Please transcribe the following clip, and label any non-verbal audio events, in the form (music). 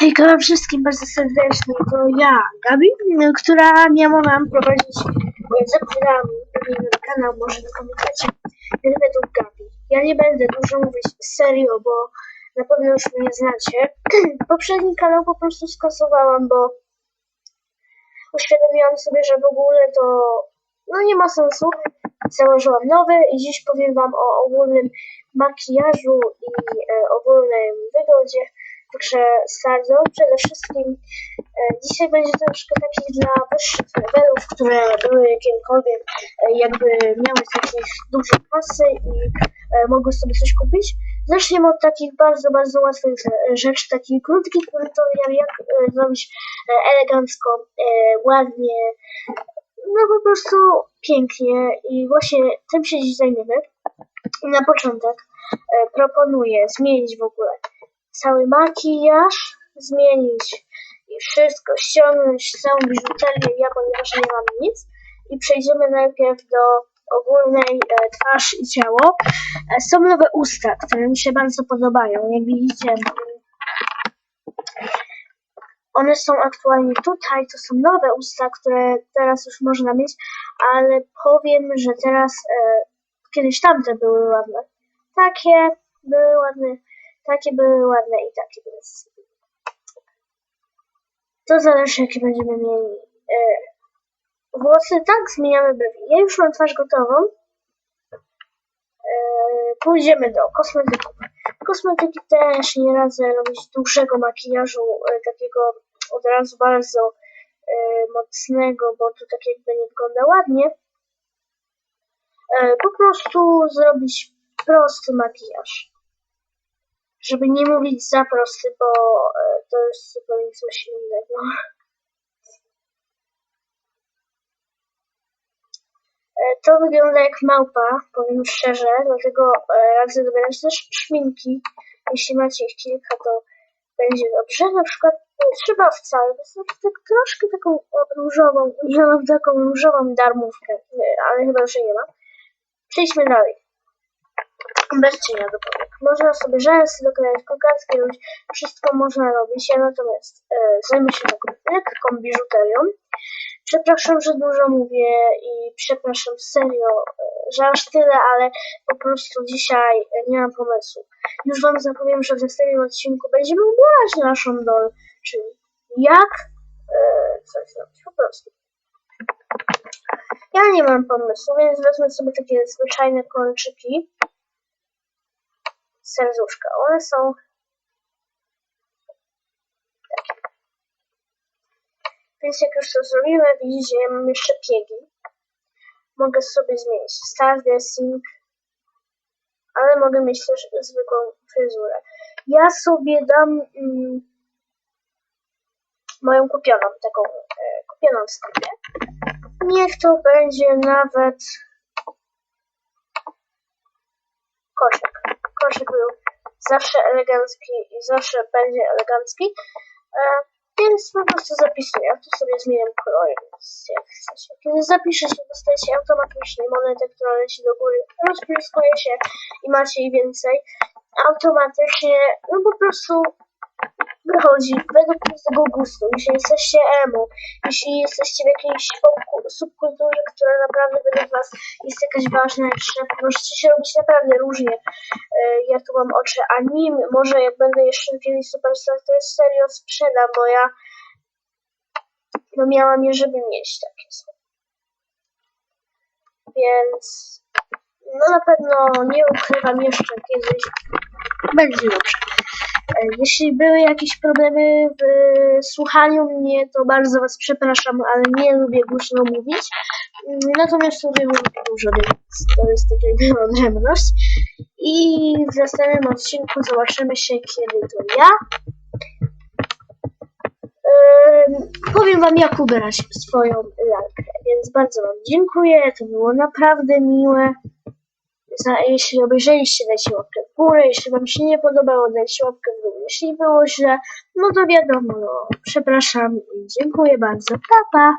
Hejka wszystkim bardzo serdecznie, to ja, Gabi, która miała nam prowadzić zapowiadałam pewien kanał, może na pamiętacie, według Gabi. Ja nie będę dużo mówić serio, bo na pewno już mnie znacie. (clears throat) Poprzedni kanał po prostu skasowałam, bo uświadomiłam sobie, że w ogóle to no nie ma sensu. Założyłam nowy i dziś powiem Wam o ogólnym makijażu i e, ogólnym wyglądzie. Także bardzo przede wszystkim e, dzisiaj będzie troszkę takich dla wyższych levelów, które były jakimkolwiek e, jakby miały takich dużo kasy i e, mogły sobie coś kupić. Zaczniemy od takich bardzo, bardzo łatwych e, rzeczy, takich krótkich tutorial, jak e, zrobić e, elegancko, e, ładnie, no po prostu pięknie i właśnie tym się dziś zajmiemy. Na początek e, proponuję zmienić w ogóle cały makijaż, zmienić i wszystko, ściągnąć całą biżuterię, ja ponieważ nie mam nic i przejdziemy najpierw do ogólnej e, twarz i ciało. E, są nowe usta, które mi się bardzo podobają. Jak widzicie, one są aktualnie tutaj, to są nowe usta, które teraz już można mieć, ale powiem, że teraz, e, kiedyś tamte były ładne. Takie były ładne, takie były ładne i takie, więc to zależy jakie będziemy mieli. E, włosy tak, zmieniamy brwi. Ja już mam twarz gotową. E, pójdziemy do kosmetyków. Kosmetyki też nie radzę robić dużego makijażu, e, takiego od razu bardzo mocnego, bo to tak jakby nie wygląda ładnie. Po prostu zrobić prosty makijaż. Żeby nie mówić za prosty, bo e, to jest zupełnie coś innego. E, To wygląda jak małpa, powiem szczerze, dlatego e, radzę dobierać też szminki. Jeśli macie ich kilka, to będzie dobrze. Na przykład nie trzeba wcale, wystarczy tak troszkę taką różową, taką różową darmówkę, ale chyba, że nie ma. Przejdźmy dalej. Bez cienia do powiek. Można sobie rzęsy doklejać, kokardki robić, wszystko można robić. Ja natomiast e, zajmę się taką lekką biżuterią. Przepraszam, że dużo mówię i przepraszam serio, e, że aż tyle, ale po prostu dzisiaj e, nie mam pomysłu. Już Wam zapowiem, że w następnym odcinku będziemy ubierać naszą dol, czyli jak e, coś zrobić po prostu. Ja nie mam pomysłu, więc wezmę sobie takie zwyczajne kolczyki. Serduszka. One są takie. Więc jak już to zrobimy, widzicie, ja mam jeszcze piegi. Mogę sobie zmienić star dressing, ale mogę mieć też zwykłą fryzurę. Ja sobie dam mm, moją kupioną, taką e, kupioną sklepie. Niech to będzie nawet koszyk. Koszyk był zawsze elegancki i zawsze będzie elegancki. E, więc po prostu zapisuję. Ja tu sobie zmieniam kolory, więc jak chcecie. Kiedy zapiszecie, dostajecie automatycznie monetę, która leci do góry, rozpryskuje się i macie jej więcej. Automatycznie, no po prostu wychodzi według tego gustu. Jeśli jesteście emo, jeśli jesteście w jakiejś subku- subkulturze, która naprawdę według was jest jakaś ważna, jeszcze możecie się robić naprawdę różnie. E, Ja tu mam oczy anime, może jak będę jeszcze wiele Superstar, to jest serio sprzedam, bo ja no miałam je, żeby mieć takie są. Więc no na pewno nie ukrywam jeszcze kiedyś. Będzie dobrze. E, Jeśli były jakieś problemy w słuchaniu mnie, to bardzo Was przepraszam, ale nie lubię głośno mówić. Mm, Natomiast lubię mówić dużo, więc to jest taka (laughs) odrębność. I w następnym odcinku zobaczymy się, kiedy to ja. Powiem Wam, jak ubrać swoją lalkę, więc bardzo Wam dziękuję. To było naprawdę miłe. Jeśli obejrzeliście, dajcie łapkę w górę. Jeśli Wam się nie podobało, dajcie łapkę w dół. Jeśli było źle, no to wiadomo, no, przepraszam i dziękuję bardzo. Pa, pa!